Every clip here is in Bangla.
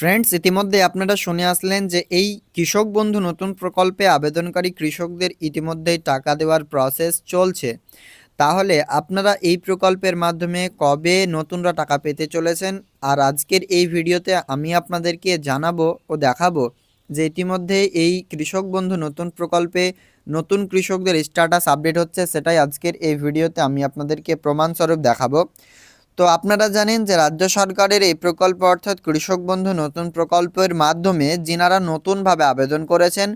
ফ্রেন্ডস ইতিমধ্যে আপনারা শুনে আসলেন যে এই কৃষক বন্ধু নতুন প্রকল্পে আবেদনকারী কৃষকদের ইতিমধ্যেই টাকা দেওয়ার প্রসেস চলছে। তাহলে আপনারা এই প্রকল্পের মাধ্যমে কবে নতুনরা টাকা পেতে চলেছেন? আর আজকের এই ভিডিওতে আমি আপনাদেরকে জানাব ও দেখাবো যে ইতিমধ্যে এই কৃষক বন্ধু নতুন প্রকল্পে নতুন কৃষকদের স্ট্যাটাস আপডেট হচ্ছে, সেটাই আজকের এই ভিডিওতে আমি আপনাদেরকে প্রমাণস্বরূপ দেখাবো। তো আপনারা জানেন যে রাজ্য সরকারের এই প্রকল্প অর্থাৎ কৃষক বন্ধু নতুন প্রকল্পের মাধ্যমে যিনারা নতুনভাবে আবেদন করেছেন,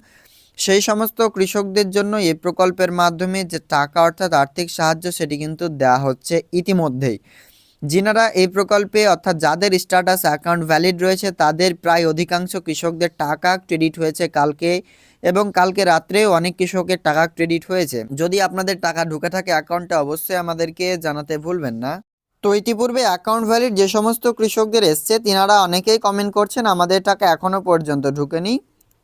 সেই সমস্ত কৃষকদের জন্য এই প্রকল্পের মাধ্যমে যে টাকা অর্থাৎ আর্থিক সাহায্য সেটি কিন্তু দেওয়া হচ্ছে ইতিমধ্যেই। যিনারা এই প্রকল্পে অর্থাৎ যাদের স্ট্যাটাস অ্যাকাউন্ট ভ্যালিড রয়েছে, তাদের প্রায় অধিকাংশ কৃষকদের টাকা ক্রেডিট হয়েছে কালকে এবং কালকে রাত্রেও অনেক কৃষকের টাকা ক্রেডিট হয়েছে। যদি আপনাদের টাকা ঢুকে থাকে অ্যাকাউন্টে অবশ্যই আমাদেরকে জানাতে ভুলবেন না। তো ইতিপূর্বে অ্যাকাউন্ট ভ্যালিড যে সমস্ত কৃষকদের এসছে, তিনারা অনেকেই কমেন্ট করছেন, আমাদের টাকা এখনও পর্যন্ত ঢুকেনি।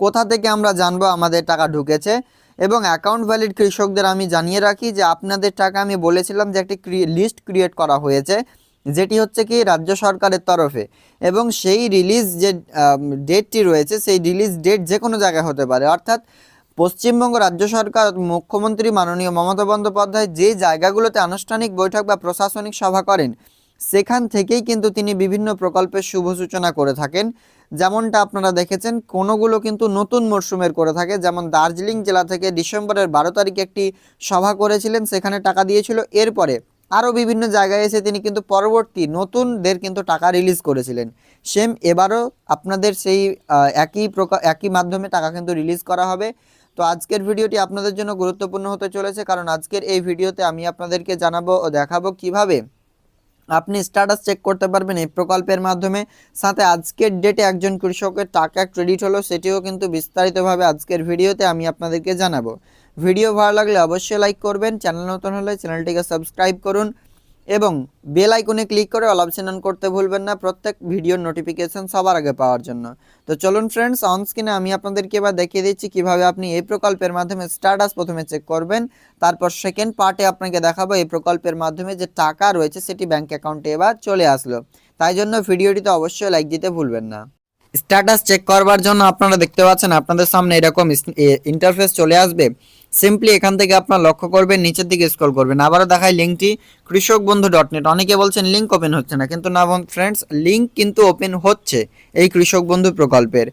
কোথা থেকে আমরা জানব আমাদের টাকা ঢুকেছে? এবং অ্যাকাউন্ট ভ্যালিড কৃষকদের আমি জানিয়ে রাখি যে, আপনাদের টাকা আমি বলেছিলাম যে, একটি লিস্ট ক্রিয়েট করা হয়েছে, যেটি হচ্ছে কি রাজ্য সরকারের তরফে। এবং সেই রিলিজ যে ডেটটি রয়েছে, সেই রিলিজ ডেট যে কোনো জায়গায় হতে পারে। অর্থাৎ পশ্চিমবঙ্গ রাজ্য সরকার, মুখ্যমন্ত্রী মাননীয় মমতা বন্দ্যোপাধ্যায় যে জায়গাগুলোতে আনুষ্ঠানিক বৈঠক বা প্রশাসনিক সভা করেন, সেখান থেকেই কিন্তু তিনি বিভিন্ন প্রকল্পের শুভ সূচনা করে থাকেন। যেমনটা আপনারা দেখেছেন, কোনোগুলো কিন্তু নতুন মরশুমের করে থাকে। যেমন দার্জিলিং জেলা থেকে ডিসেম্বরের বারো তারিখে একটি সভা করেছিলেন, সেখানে টাকা দিয়েছিল। এরপরে আরও বিভিন্ন জায়গায় এসে তিনি কিন্তু পরবর্তী নতুনদের কিন্তু টাকা রিলিজ করেছিলেন। সেম এবারও আপনাদের সেই একই প্রকার একই মাধ্যমে টাকা কিন্তু রিলিজ করা হবে। তো আজকের ভিডিওটি আপনাদের জন্য গুরুত্বপূর্ণ হতে চলেছে, কারণ আজকের এই ভিডিওতে আমি আপনাদেরকে জানাব ও দেখাবো কীভাবে আপনি স্ট্যাটাস চেক করতে পারবেন এই প্রকল্পের মাধ্যমে। সাথে আজকের ডেটে একজন কৃষকের টাকা ক্রেডিট হলো, সেটিও কিন্তু বিস্তারিতভাবে আজকের ভিডিওতে আমি আপনাদেরকে জানাব। ভিডিও ভালো লাগলে অবশ্যই লাইক করবেন, চ্যানেল নতুন হলে চ্যানেলটিকে সাবস্ক্রাইব করুন। এবং বেল আইকনে ক্লিক করে অল অপশন অন করতে ভুলবেন না। প্রত্যেক ভিডিওর নোটিফিকেশন সবার আগে পাওয়ার জন্য। তো চলুন ফ্রেন্ডস অন স্ক্রিনে আমি আপনাদেরকে এবার দেখিয়ে দিচ্ছি কীভাবে আপনি এই প্রকল্পের মাধ্যমে স্ট্যাটাস প্রথমে চেক করবেন। তারপর সেকেন্ড পার্টে আপনাকে দেখাবো এই প্রকল্পের মাধ্যমে যে টাকা রয়েছে সেটি ব্যাংক অ্যাকাউন্টে এবার চলে আসলো। তাই জন্য ভিডিওটিতে অবশ্যই লাইক দিতে ভুলবেন না। স্ট্যাটাস চেক করবার জন্য আপনারা দেখতে পাচ্ছেন, আপনাদের সামনে এরকম ইন্টারফেস চলে আসবে। সিম্পলি এখান থেকে আপনারা লক্ষ্য করবেন, নিচের দিকে স্ক্রল করবেন। আবারও দেখায় লিঙ্কটি কৃষক বন্ধু ডট অনেকে বলছেন লিঙ্ক ওপেন হচ্ছে না। কিন্তু না ফ্রেন্ডস লিঙ্ক কিন্তু ওপেন হচ্ছে এই কৃষক বন্ধু প্রকল্পের।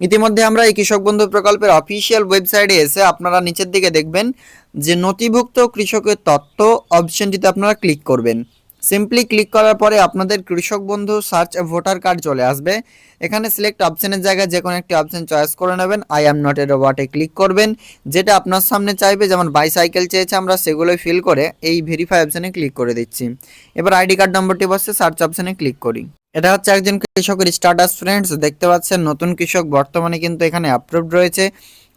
ইতিমধ্যে আমরা এই কৃষক বন্ধু প্রকল্পের অফিসিয়াল ওয়েবসাইটে এসে আপনারা নিচের দিকে দেখবেন যে নথিভুক্ত কৃষকের তথ্য অপশনটিতে আপনারা ক্লিক করবেন। সিম্পলি ক্লিক করার পরে আপনাদের কৃষক বন্ধু সার্চ ভোটার কার্ড চলে আসবে। এখানে সিলেক্ট অপশনের জায়গায় যে কোনো একটি অপশন চয়েস করে নেবেন। আই অ্যাম নট এ রোবটে ক্লিক করবেন। যেটা আপনার সামনে চাইবে, যেমন বাইসাইকেল চেয়েছে আমরা সেগুলোই ফিল করে এই ভেরিফাই অপশনে ক্লিক করে দিচ্ছি। এবার আইডি কার্ড নম্বরটি বসে সার্চ অপশনে ক্লিক করি। এটা হচ্ছে একজন কৃষকের স্ট্যাটাস ফ্রেন্ডস দেখতে পাচ্ছেন, নতুন কৃষক বর্তমানে কিন্তু এখানে আপলোড রয়েছে।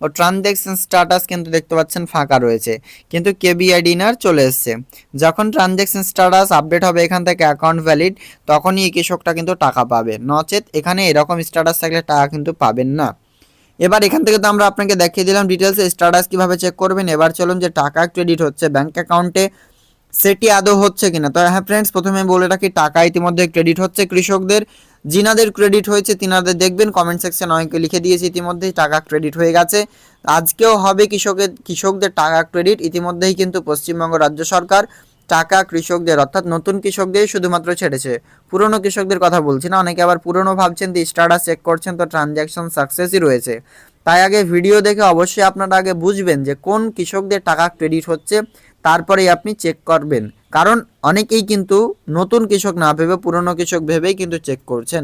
ও ট্রানজ্যাকশন স্ট্যাটাস কিন্তু দেখতে পাচ্ছেন ফাঁকা রয়েছে। কিন্তু কেবিআইডি নার চলে এসছে। যখন ট্রানজ্যাকশন স্ট্যাটাস আপডেট হবে এখান থেকে অ্যাকাউন্ট ভ্যালিড তখনই এই কৃষকটা কিন্তু টাকা পাবে। নচেত এখানে এরকম স্ট্যাটাস থাকলে টাকা কিন্তু পাবেন না। এবার এখান থেকে তো আমরা আপনাকে দেখিয়ে দিলাম ডিটেলসে স্ট্যাটাস কীভাবে চেক করবেন। এবার চলুন যে টাকা ক্রেডিট হচ্ছে ব্যাংক অ্যাকাউন্টে সেটি আদৌ হচ্ছে কিনা? তো হ্যাঁ ফ্রেন্ডস প্রথমে বলে রাখি, টাকা ইতিমধ্যে ক্রেডিট হচ্ছে কৃষকদের। যিনাদের ক্রেডিট হয়েছে তিনাদের দেখবেন কমেন্ট সেকশন অনেকে লিখে দিয়েছে ইতিমধ্যেই, টাকা ক্রেডিট হয়ে গেছে। আজকেও হবে কৃষকের, কৃষকদের টাকা ক্রেডিট ইতিমধ্যেই কিন্তু পশ্চিমবঙ্গ রাজ্য সরকার টাকা কৃষকদের, অর্থাৎ নতুন কৃষকদের শুধুমাত্র ছেড়েছে। পুরনো কৃষকদের কথা বলছি না, অনেকে আবার পুরনো ভাবছেন যে স্টার্টাস চেক করছেন তো ট্রানজ্যাকশন সাকসেসই রয়েছে। তাই আগে ভিডিও দেখে অবশ্যই আপনারা আগে বুঝবেন যে কোন কৃষকদের টাকা ক্রেডিট হচ্ছে, তারপরেই আপনি চেক করবেন। কারণ অনেকেই কিন্তু নতুন কৃষক না ভেবে পুরনো কৃষক ভেবেই কিন্তু চেক করছেন।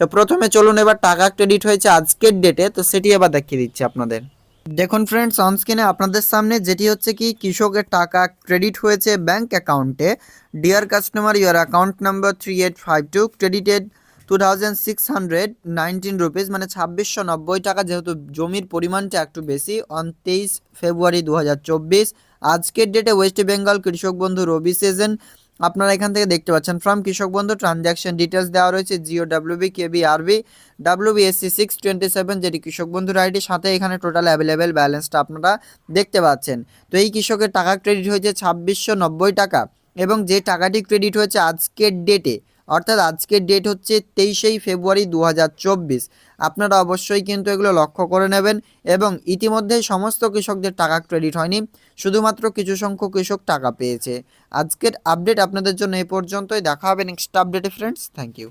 তো প্রথমে চলুন এবার টাকা ক্রেডিট হয়েছে আজকের ডেটে তো সেটি আবার দেখিয়ে দিচ্ছি আপনাদের। দেখুন ফ্রেন্ডস অনস্ক্রিনে আপনাদের সামনে যেটি হচ্ছে কি কৃষকের টাকা ক্রেডিট হয়েছে ব্যাংক অ্যাকাউন্টে dear customer your account number three eight five two credited two thousand six hundred nineteen rupees মানে ছাব্বিশশো নব্বই টাকা যেহেতু জমির পরিমাণটা একটু বেশি অন তেইশ ফেব্রুয়ারি দু হাজার চব্বিশ। আজকের ডেটে ওয়েস্ট বেঙ্গল কৃষক বন্ধু রবি সিজন আপনারা এখান থেকে দেখতে পাচ্ছেন ফ্রম কৃষক বন্ধু ট্রানজ্যাকশন ডিটেলস দেওয়া রয়েছে GO WB KB RB WBSC SC six twenty seven যেটি কৃষক বন্ধুর আইডি সাথে এখানে টোটাল অ্যাভেলেবেল ব্যালেন্সটা আপনারা দেখতে পাচ্ছেন। তো এই কৃষকের টাকা ক্রেডিট হয়েছে ছাব্বিশশো টাকা এবং যে টাকাটি ক্রেডিট হয়েছে আজকের ডেটে অর্থাৎ আজকের ডেট হচ্ছে তেইশেই ফেব্রুয়ারি দু হাজার চব্বিশ। আপনারা অবশ্যই কিন্তু এগুলো লক্ষ্য করে নেবেন এবং ইতিমধ্যেই সমস্ত কৃষকদের টাকা ক্রেডিট হয়নি, শুধুমাত্র কিছু সংখ্যক কৃষক টাকা পেয়েছে। আজকের আপডেট আপনাদের জন্য এ পর্যন্তই। দেখা হবে নেক্সট আপডেটে ফ্রেন্ডস থ্যাংক ইউ